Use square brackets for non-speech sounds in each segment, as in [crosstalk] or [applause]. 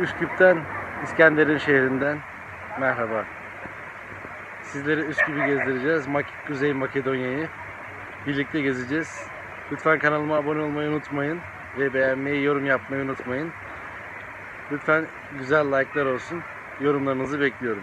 Üsküp'ten, İskender'in şehrinden merhaba. Sizleri Üsküp'ü gezdireceğiz. Mak- Kuzey Makedonya'yı birlikte gezeceğiz. Lütfen kanalıma abone olmayı unutmayın ve beğenmeyi, yorum yapmayı unutmayın. Lütfen güzel like'lar olsun. Yorumlarınızı bekliyorum.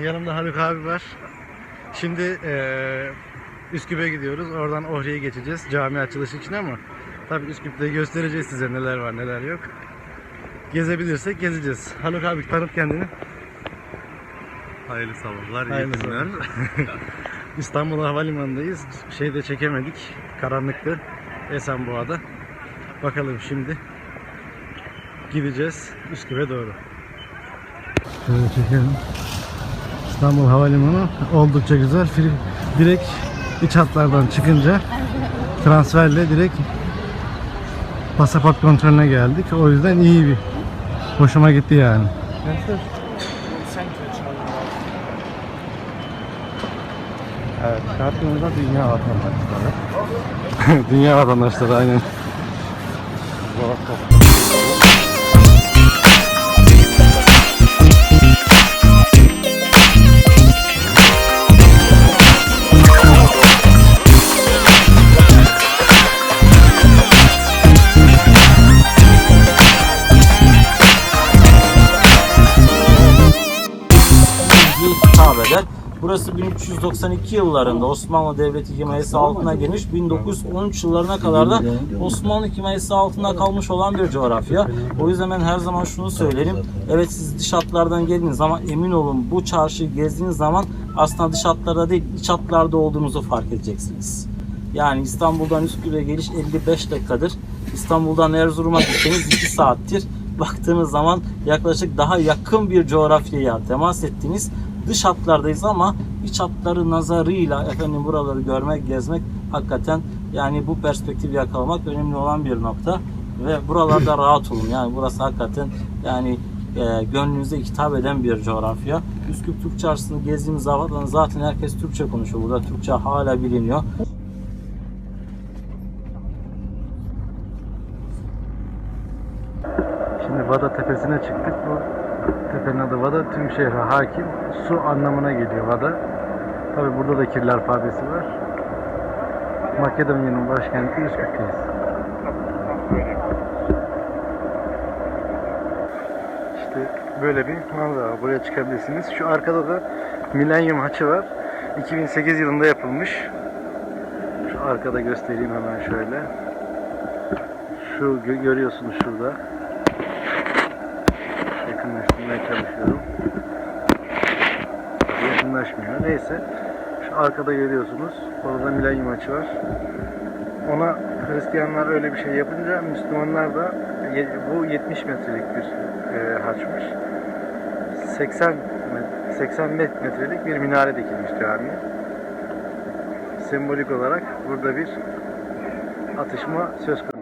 Yanımda Haluk abi var. Şimdi eee Üsküp'e gidiyoruz. Oradan Ohri'ye geçeceğiz cami açılışı için ama tabii Üsküp'te göstereceğiz size neler var neler yok. Gezebilirsek gezeceğiz. Haluk abi tanıt kendini. Hayırlı sabahlar, iyi Hayırlı günler. [laughs] İstanbul Havalimanı'ndayız. Şeyde çekemedik. Karanlıktı. Esenboğa'da. Bakalım şimdi gideceğiz Üsküp'e doğru. Şöyle çekelim. İstanbul Havalimanı oldukça güzel. Direkt iç hatlardan çıkınca transferle direkt pasaport kontrolüne geldik. O yüzden iyi bir hoşuma gitti yani. Evet, kartımızda dünya vatandaşları. [laughs] dünya vatandaşları aynen. Burası 1392 yıllarında Osmanlı Devleti himayesi altına girmiş. 1913 yıllarına kadar da Osmanlı himayesi altında kalmış olan bir coğrafya. O yüzden ben her zaman şunu söylerim. Evet siz dış hatlardan geldiğiniz ama emin olun bu çarşıyı gezdiğiniz zaman aslında dış hatlarda değil iç hatlarda olduğunuzu fark edeceksiniz. Yani İstanbul'dan Üsküp'e geliş 55 dakikadır. İstanbul'dan Erzurum'a gitseniz 2 saattir. Baktığınız zaman yaklaşık daha yakın bir coğrafyaya temas ettiğiniz dış hatlardayız ama iç hatları nazarıyla efendim buraları görmek, gezmek hakikaten yani bu perspektifi yakalamak önemli olan bir nokta ve buralarda [clears throat] rahat olun. Yani burası hakikaten yani e, gönlünüze hitap eden bir coğrafya. Üsküp Türk Çarşısı'nı gezdiğimiz zaman zaten herkes Türkçe konuşuyor. Burada Türkçe hala biliniyor. Şimdi Vada tepesine çıktık. Bu tepenin adı Vada. Tüm şehre hakim. Su anlamına geliyor Vada. Tabi burada da kirli alfabesi var. Makedonya'nın başkenti Üsküp'teyiz. İşte böyle bir manzara. Buraya çıkabilirsiniz. Şu arkada da Milenyum Haçı var. 2008 yılında yapılmış. Şu arkada göstereyim hemen şöyle. Şu gö- görüyorsunuz şurada. Yakınlaştırmaya çalışıyorum. Yakınlaşmıyor. Neyse. Şu arkada görüyorsunuz. Orada milenyum açı var. Ona Hristiyanlar öyle bir şey yapınca Müslümanlar da bu 70 metrelik bir e, haçmış. 80 met- 80 met- metrelik bir minare dikilmiş camiye. Sembolik olarak burada bir atışma söz konusu.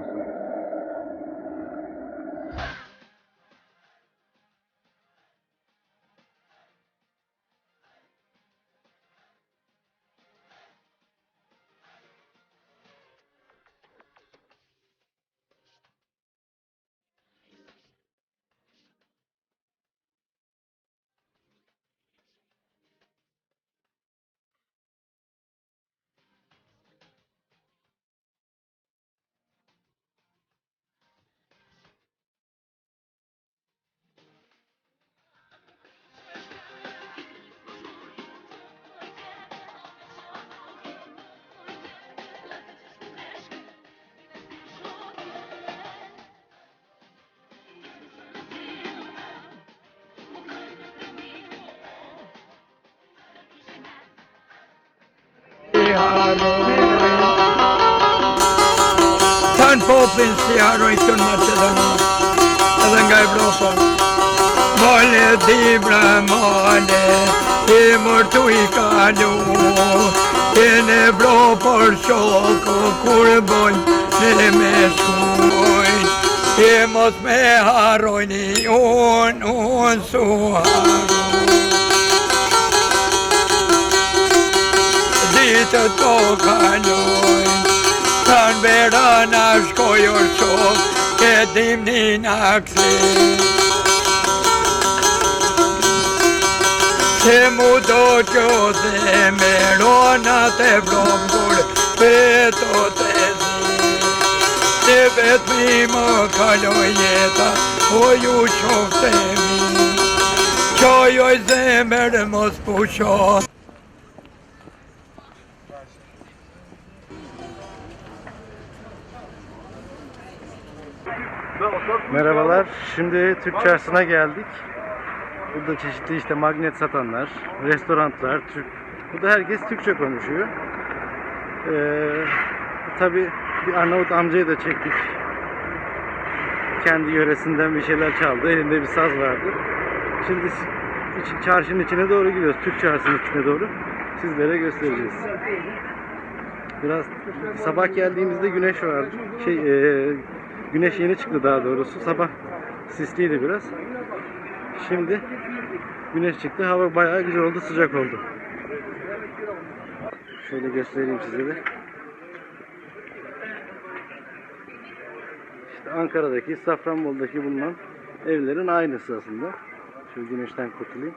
haroj Tanë popin si haroj të në Macedonë Edhe nga Evropa. Male dibra male Ti mërtu i kalu. Ti në Evropër shoko Kur bojnë në me shkujnë Ti mos me harojni Unë, unë su harojnë harrojnë Ditë të kalojnë Kanë vera në shkojër shok Ke dimni në aksin Se mu do që dhe me rona të vrom kur Peto të zi. Të vetëmi më kaloj jeta O ju qoftemi Qojoj zemër mos pushot Merhabalar. Şimdi Türk Çarşısı'na geldik. Burada çeşitli işte magnet satanlar, restoranlar, Türk. Burada herkes Türkçe konuşuyor. Ee, tabii bir Arnavut amcayı da çektik. Kendi yöresinden bir şeyler çaldı. Elinde bir saz vardı. Şimdi çarşının içine doğru gidiyoruz. Türk çarşısının içine doğru. Sizlere göstereceğiz. Biraz sabah geldiğimizde güneş vardı. Şey, e, güneş yeni çıktı daha doğrusu. Sabah sisliydi biraz. Şimdi güneş çıktı. Hava bayağı güzel oldu, sıcak oldu. Şöyle göstereyim size de. İşte Ankara'daki, Safranbolu'daki bulunan evlerin aynısı aslında. Şu güneşten kurtulayım.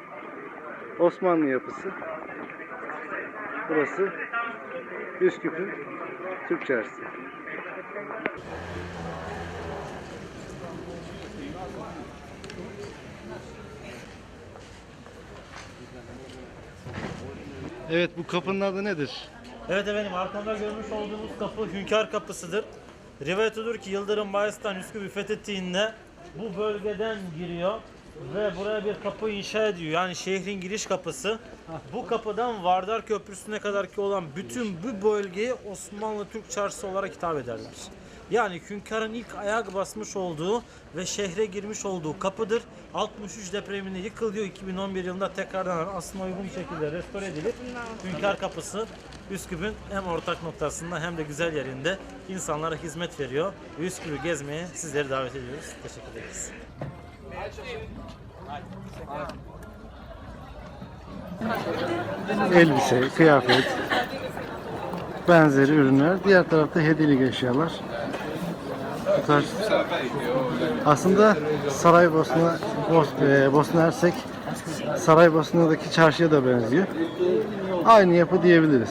Osmanlı yapısı. Burası Üsküp'ün Türk Çarşısı. Evet bu kapının adı nedir? Evet efendim arkamda görmüş olduğunuz kapı Hünkar Kapısı'dır. Rivayet olur ki Yıldırım Bayezid'den Üsküp'ü fethettiğinde bu bölgeden giriyor ve buraya bir kapı inşa ediyor. Yani şehrin giriş kapısı. Bu kapıdan Vardar Köprüsü'ne kadar ki olan bütün bu bölgeye Osmanlı Türk Çarşısı olarak hitap ederler. Yani Hünkar'ın ilk ayak basmış olduğu ve şehre girmiş olduğu kapıdır. 63 depreminde yıkılıyor. 2011 yılında tekrardan aslında uygun şekilde restore edilip Hünkar Kapısı Üsküp'ün hem ortak noktasında hem de güzel yerinde insanlara hizmet veriyor. Ve Üsküp'ü gezmeye sizleri davet ediyoruz. Teşekkür ederiz. Elbise, kıyafet, benzeri ürünler. Diğer tarafta hediyelik eşyalar. Bu tarz. Aslında Saraybosna, Bos, e, Bosna Hersek Saraybosna'daki çarşıya da benziyor. Aynı yapı diyebiliriz.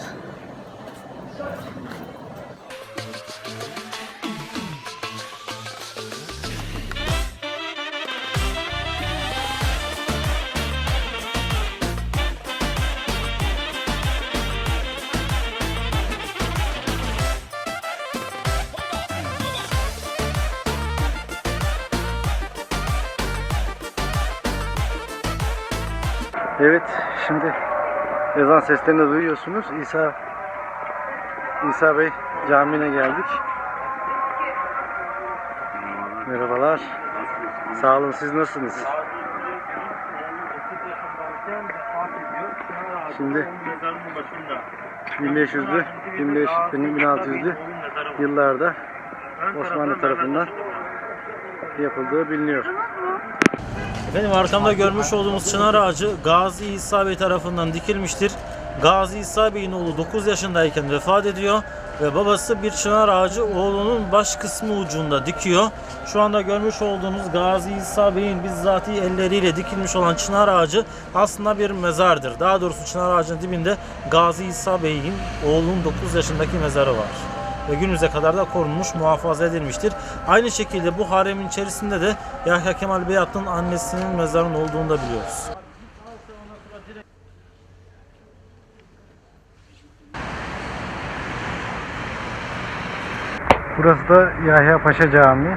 Evet, şimdi ezan seslerini duyuyorsunuz. İsa İsa Bey Camii'ne geldik. Merhabalar. Sağ olun, siz nasılsınız? Şimdi 1500'lü, 1500'lü, 1600'lü yıllarda Osmanlı tarafından yapıldığı biliniyor. Efendim arkamda görmüş olduğumuz çınar ağacı Gazi İsa Bey tarafından dikilmiştir. Gazi İsa Bey'in oğlu 9 yaşındayken vefat ediyor ve babası bir çınar ağacı oğlunun baş kısmı ucunda dikiyor. Şu anda görmüş olduğunuz Gazi İsa Bey'in bizzati elleriyle dikilmiş olan çınar ağacı aslında bir mezardır. Daha doğrusu çınar ağacının dibinde Gazi İsa Bey'in oğlunun 9 yaşındaki mezarı var ve günümüze kadar da korunmuş, muhafaza edilmiştir. Aynı şekilde bu haremin içerisinde de Yahya Kemal Beyatlı'nın annesinin mezarının olduğunu da biliyoruz. Burası da Yahya Paşa Camii.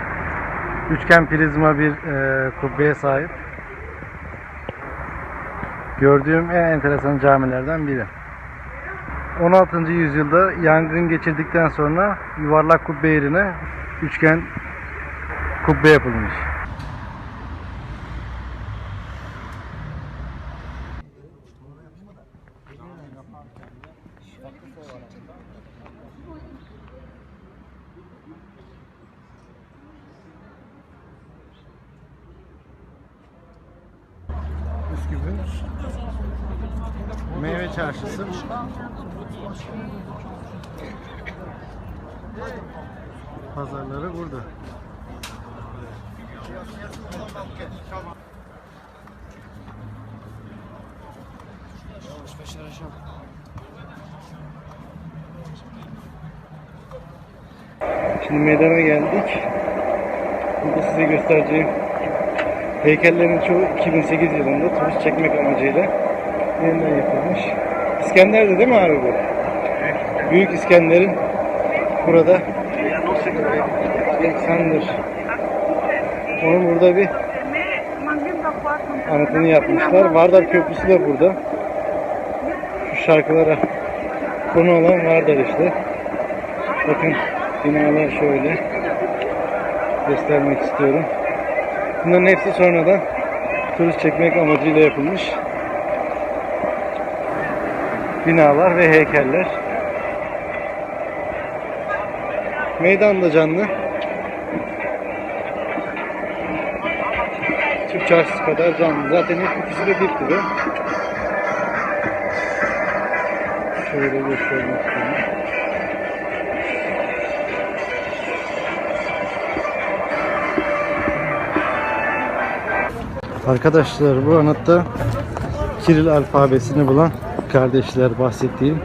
Üçgen prizma bir e, kubbeye sahip. Gördüğüm en enteresan camilerden biri. 16. yüzyılda yangın geçirdikten sonra yuvarlak kubbe yerine üçgen kubbe yapılmış. Üsküp'ün çarşısı. Pazarları burada. Şimdi meydana geldik. Burada size göstereceğim heykellerin çoğu 2008 yılında turist çekmek amacıyla yeniden yapılmış. İskender'de değil mi abi bu? Büyük İskender'in burada Alexander onun burada bir anıtını yapmışlar. Vardar Köprüsü de burada. Şu şarkılara konu olan Vardar işte. Bakın binalar şöyle göstermek istiyorum. Bunların hepsi sonradan turist çekmek amacıyla yapılmış binalar ve heykeller. Meydan da canlı. Türk çarşısı kadar canlı. Zaten hep ikisi de bir gibi. Şöyle göstermek istiyorum. Arkadaşlar bu anıtta Kiril alfabesini bulan kardeşler bahsettiğim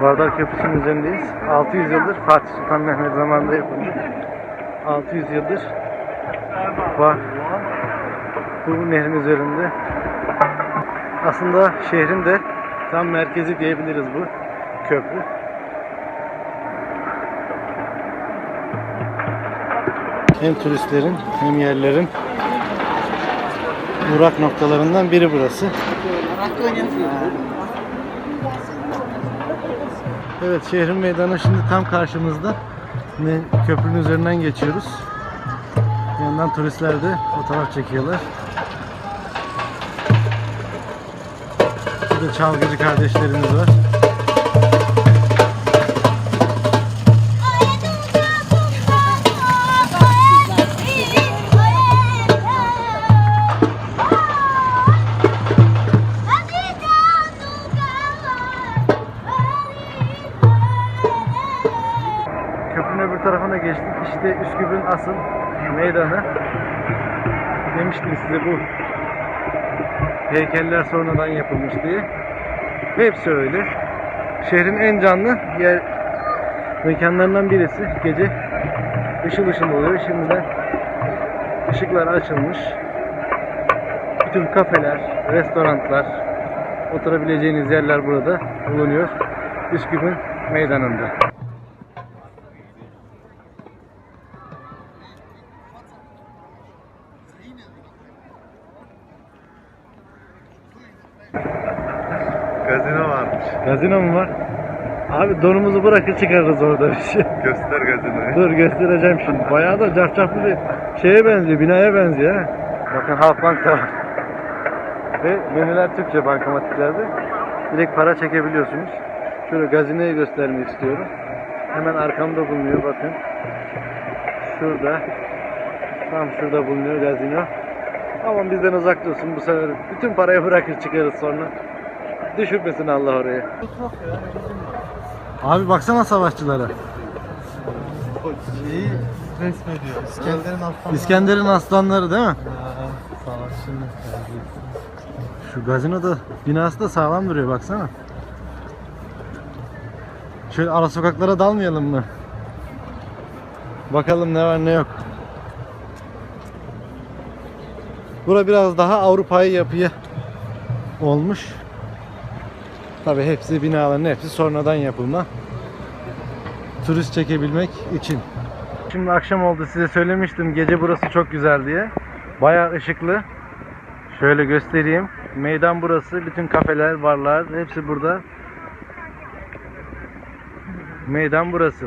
Vardar Köprüsü'nün üzerindeyiz. 600 yıldır Fatih Sultan Mehmet zamanında yapılmış. 600 yıldır var. Bu nehrin üzerinde. Aslında şehrin de tam merkezi diyebiliriz bu köprü. Hem turistlerin hem yerlerin uğrak noktalarından biri burası. Evet şehrin meydanı şimdi tam karşımızda. Köprünün üzerinden geçiyoruz. Yandan turistler de fotoğraf çekiyorlar. Burada çalgıcı kardeşlerimiz var. Size bu heykeller sonradan yapılmış diye. Hepsi öyle. Şehrin en canlı yer mekanlarından birisi. Gece ışıl ışıl oluyor. Şimdiden ışıklar açılmış. Bütün kafeler, restoranlar, oturabileceğiniz yerler burada bulunuyor. Üsküp'ün meydanında. Gazino varmış. Gazino mu var? Abi donumuzu bırakır çıkarırız orada bir şey. [laughs] Göster gazinoyu. Dur göstereceğim şimdi. Bayağı da cafcaflı bir şeye benziyor, binaya benziyor ha. Bakın Halkbank da var. Ve menüler Türkçe bankamatiklerde. Direkt para çekebiliyorsunuz. Şöyle gazinoyu göstermek istiyorum. Hemen arkamda bulunuyor bakın. Şurada. Tam şurada bulunuyor gazino. Aman bizden uzak dursun bu sefer. Bütün parayı bırakır çıkarız sonra. Düşürmesin Allah oraya. Abi baksana savaşçılara. Şeyi resmediyor. İskender'in aslanları. İskender'in aslanları değil mi? Savaşçının Şu gazino da binası da sağlam duruyor baksana. Şöyle ara sokaklara dalmayalım mı? Bakalım ne var ne yok. Bura biraz daha Avrupa'yı yapıya olmuş. Tabi hepsi binaların hepsi sonradan yapılma. Turist çekebilmek için. Şimdi akşam oldu size söylemiştim gece burası çok güzel diye. Bayağı ışıklı. Şöyle göstereyim. Meydan burası. Bütün kafeler, barlar hepsi burada. Meydan burası.